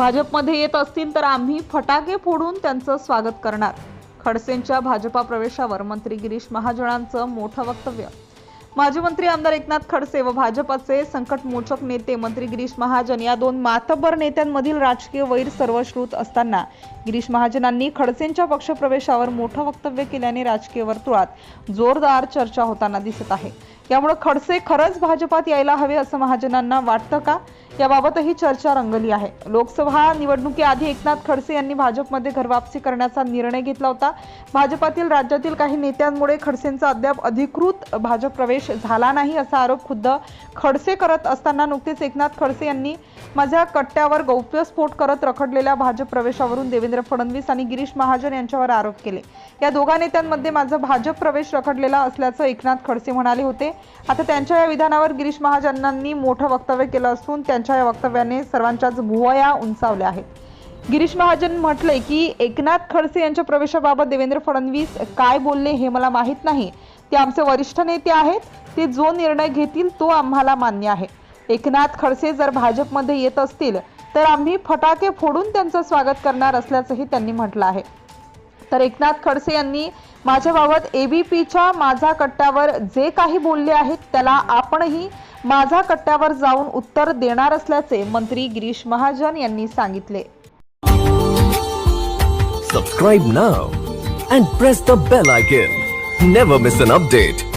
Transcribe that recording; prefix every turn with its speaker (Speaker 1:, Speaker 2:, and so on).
Speaker 1: भाजपमध्ये येत असतील तर आम्ही फटाके फोडून त्यांचं स्वागत करणार. खडसेंच्या भाजपा प्रवेशावर मंत्री गिरीश महाजनांचं मोठं वक्तव्य. माजी मंत्री आमदार एकनाथ खडसे व भाजपचे संकटमोचक नेते मंत्री गिरीश महाजन या दोन मातब्बर नेत्यांमधील राजकीय वैर सर्वश्रुत असताना गिरीश महाजनांनी खडसेंच्या पक्षप्रवेशावर मोठं वक्तव्य केल्याने राजकीय वर्तुळात जोरदार चर्चा होताना दिसत आहे. यामुळे खडसे खरंच भाजपात यायला हवे असं महाजनांना वाटतं का? याबाबतही चर्चा रंगली आहे. लोकसभा निवडणुकीआधी एकनाथ खडसे यांनी भाजपमध्ये घरवापसी करण्याचा निर्णय घेतला होता. भाजपातील राज्यातील काही नेत्यांमुळे खडसेंचा अद्याप अधिकृत भाजप प्रवेश झाला नाही असा आरोप खुद्द खडसे करत असताना नुकतेच एकनाथ खडसे यांनी माझ्या कट्ट्यावर गौप्यस्फोट करत रखडलेल्या भाजप प्रवेशावरून देवेंद्र फडणवीस आणि गिरीश महाजन यांच्यावर आरोप केले. या दोघा नेत्यांमध्ये माझा भाजप प्रवेश रखडलेला असल्याचं एकनाथ खडसे म्हणाले होते. आता त्यांच्या या विधानावर गिरीश महाजनांनी मोठं वक्तव्य केलं असून त्यांच्या या वक्तव्याने सर्वांच्याच भुवया उंचावल्या आहेत. गिरीश महाजन म्हटले की एकनाथ खडसे यांच्या प्रवेशाबाबत देवेंद्र फडणवीस काय बोलले हे मला माहीत नाही. ते आमचे वरिष्ठ नेते आहेत. ते जो निर्णय घेतील तो आम्हाला मान्य आहे. एकनाथ खडसे जर भाजपमध्ये येत असतील तर आम्ही फटाके फोडून त्यांचं स्वागत करणार असल्याचंही त्यांनी म्हटलं आहे. तर एकनाथ खडसे यांनी माझ्याबाबत एबीपीच्या माझा कट्ट्यावर जे काही बोलले आहेत त्याला आपणही माझा कट्ट्यावर जाऊन उत्तर देणार असल्याचे मंत्री गिरीश महाजन यांनी सांगितले.
Speaker 2: Subscribe now and press the bell icon never miss an update